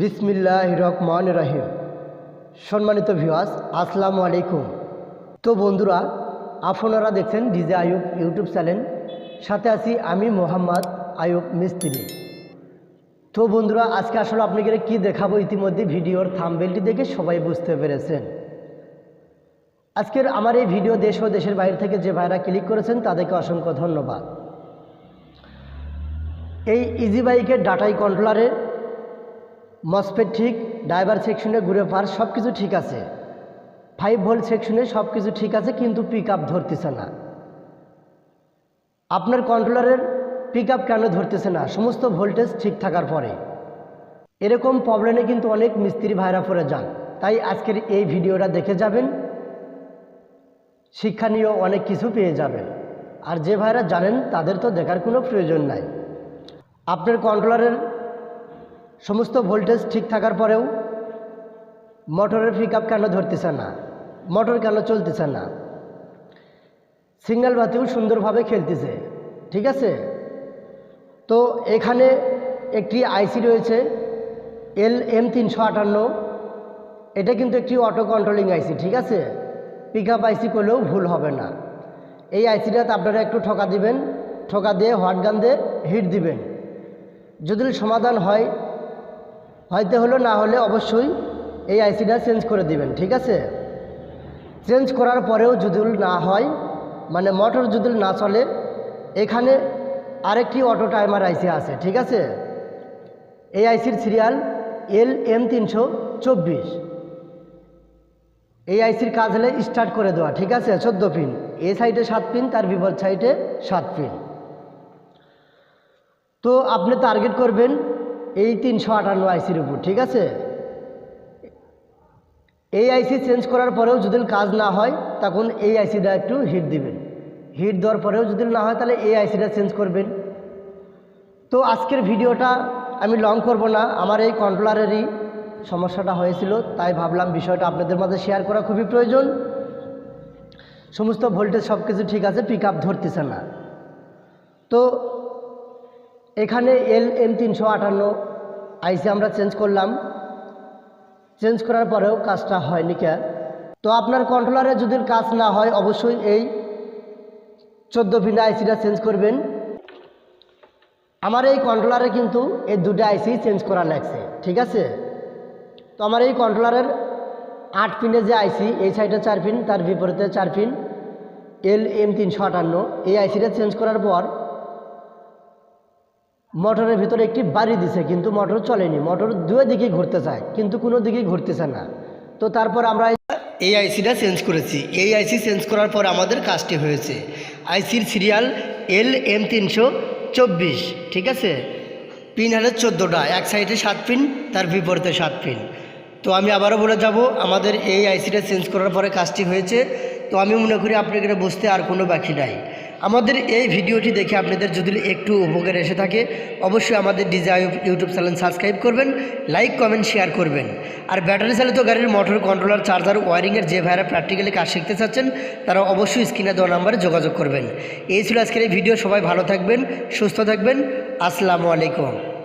বিসমিল্লাহ রহমান রাহিম। সম্মানিত ভিওয়াস আসসালামু আলাইকুম। তো বন্ধুরা, আপনারা দেখছেন ডিজে আয়ুব ইউটিউব চ্যানেল। সাথে আছি আমি মোহাম্মদ আয়ুব মিস্ত্রি। তো বন্ধুরা, আজকে আসলে আপনাকে কী দেখাবো ইতিমধ্যে ভিডিওর থামবেলটি দেখে সবাই বুঝতে পেরেছেন। আজকের আমার এই ভিডিও দেশ ও দেশের বাইরে থেকে যে ভাইরা ক্লিক করেছেন, তাদেরকে অসংখ্য ধন্যবাদ। এই ইজি বাইকের ডাটাই কন্ট্রোলারের মসপেট ঠিক ড্রাইভার সেকশনে ঘুরে পার সব কিছু ঠিক আছে। ফাইভ ভোল্ট সেকশনে সব কিছু ঠিক আছে, কিন্তু পিক আপ ধরতেছে না। আপনার কন্ট্রোলারের পিক আপ কেন ধরতেছে না? সমস্ত ভোল্টেজ ঠিক থাকার পরে। এরকম প্রবলেমে কিন্তু অনেক মিস্ত্রি ভাইরা পড়ে যান। তাই আজকের এই ভিডিওটা দেখে যাবেন। শিক্ষণীয় অনেক কিছু পেয়ে যাবেন। আর যে ভাইরা জানেন, তাদের তো দেখার কোনো প্রয়োজন নাই। আপনার কন্ট্রোলারের সমস্ত ভোল্টেজ ঠিক থাকার পরেও মোটরের পিক আপ কেন ধরতেছে না? মোটর কেন চলতেছে না? সিগন্যাল বাতিও সুন্দরভাবে খেলতেছে, ঠিক আছে? তো এখানে একটি আইসি রয়েছে, এল এম তিনশো আটান্ন। এটা কিন্তু একটি অটো কন্ট্রোলিং আইসি ঠিক আছে? পিক আপ আইসি করলেও ভুল হবে না। এই আইসিটাতে আপনারা একটু ঠকা দিবেন, ঠকা দিয়ে হট গান দিয়ে হিট দিবেন। যদি সমাধান হয় হয়তো হলো, না হলে অবশ্যই এই আইসিটা চেঞ্জ করে দিবেন, ঠিক আছে? চেঞ্জ করার পরেও যদি না হয় মানে মোটর যদি না চলে, এখানে আরেকটি অটো টাইমার আইসি আছে, ঠিক আছে? এই আইসির সিরিয়াল এল এম তিনশো চব্বিশ। এই আইসির কাজ হলে স্টার্ট করে দেওয়া, ঠিক আছে? চোদ্দ পিন, এ সাইডে সাত পিন, তার বিপদ সাইডে সাত পিন। তো আপনি টার্গেট করবেন এই তিনশো আটান্ন আইসির উপর, ঠিক আছে? এই আইসি চেঞ্জ করার পরেও যদি কাজ না হয়, তখন এই আইসিটা একটু হিট দিবেন। হিট দেওয়ার পরেও যদি না হয়, তাহলে এই আইসিটা চেঞ্জ করবেন। তো আজকের ভিডিওটা আমি লং করব না। আমার এই কন্ট্রোলারেরই সমস্যাটা হয়েছিল, তাই ভাবলাম বিষয়টা আপনাদের মাঝে শেয়ার করা খুবই প্রয়োজন। সমস্ত ভোল্টেজ সব কিছু ঠিক আছে পিক আপ ধরতেছে না। তো এখানে এল এম তিনশো আটান্ন আইসি আমরা চেঞ্জ করলাম। চেঞ্জ করার পরেও কাজটা হয়নি কে? তো আপনার কন্ট্রোলারে যদি কাজ না হয়, অবশ্যই এই চোদ্দ পিন আইসিটা চেঞ্জ করবেন। আমার এই কন্ট্রোলারে কিন্তু এই দুটো আইসি চেঞ্জ করা লাগছে, ঠিক আছে? তো আমার এই কন্ট্রোলারের আট পিনের যে আইসি, এই সাইডে চার পিন, তার বিপরীতে চার পিন, এল এম তিনশো আটান্ন, এই আইসিটা চেঞ্জ করার পর মোটরের ভিতরে একটি বাড়ি দিছে, কিন্তু মোটর চলেনি। মোটর দুই দিকেই ঘুরতে চায়, কিন্তু কোনো দিকেই ঘুরতেছে না। তো তারপর আমরা এই আইসিটা চেঞ্জ করেছি। এই আইসি চেঞ্জ করার পর আমাদের কাজটি হয়েছে। আইসির সিরিয়াল এল এম তিনশো চব্বিশ, ঠিক আছে? পিন হলে চোদ্দোটা, এক সাইডে সাত পিন, তার বিপরীতে সাত পিন। তো আমি আবারও বলে যাব, আমাদের এই আইসিটা চেঞ্জ করার পরে কাজটি হয়েছে তো আমি মনে করি আপনাদের বুঝতে আর কোনো বাকি নাই। আমাদের এই ভিডিওটি দেখে আপনাদের যদি একটু উপকার এসে থাকে, অবশ্যই আমাদের ডিজাই ইউটিউব চ্যানেল সাবস্ক্রাইব করবেন, লাইক, কমেন্ট, শেয়ার করবেন। আর ব্যাটারি চালিত গাড়ির মোটর কন্ট্রোলার, চার্জার, ওয়ারিংয়ের যে ভাইরা প্র্যাকটিক্যালি কাজ শিখতে চাচ্ছেন, তারা অবশ্যই স্ক্রিনে দেওয়া নাম্বারে যোগাযোগ করবেন। এই ছিল আজকের এই ভিডিও। সবাই ভালো থাকবেন, সুস্থ থাকবেন। আসসালামু আলাইকুম।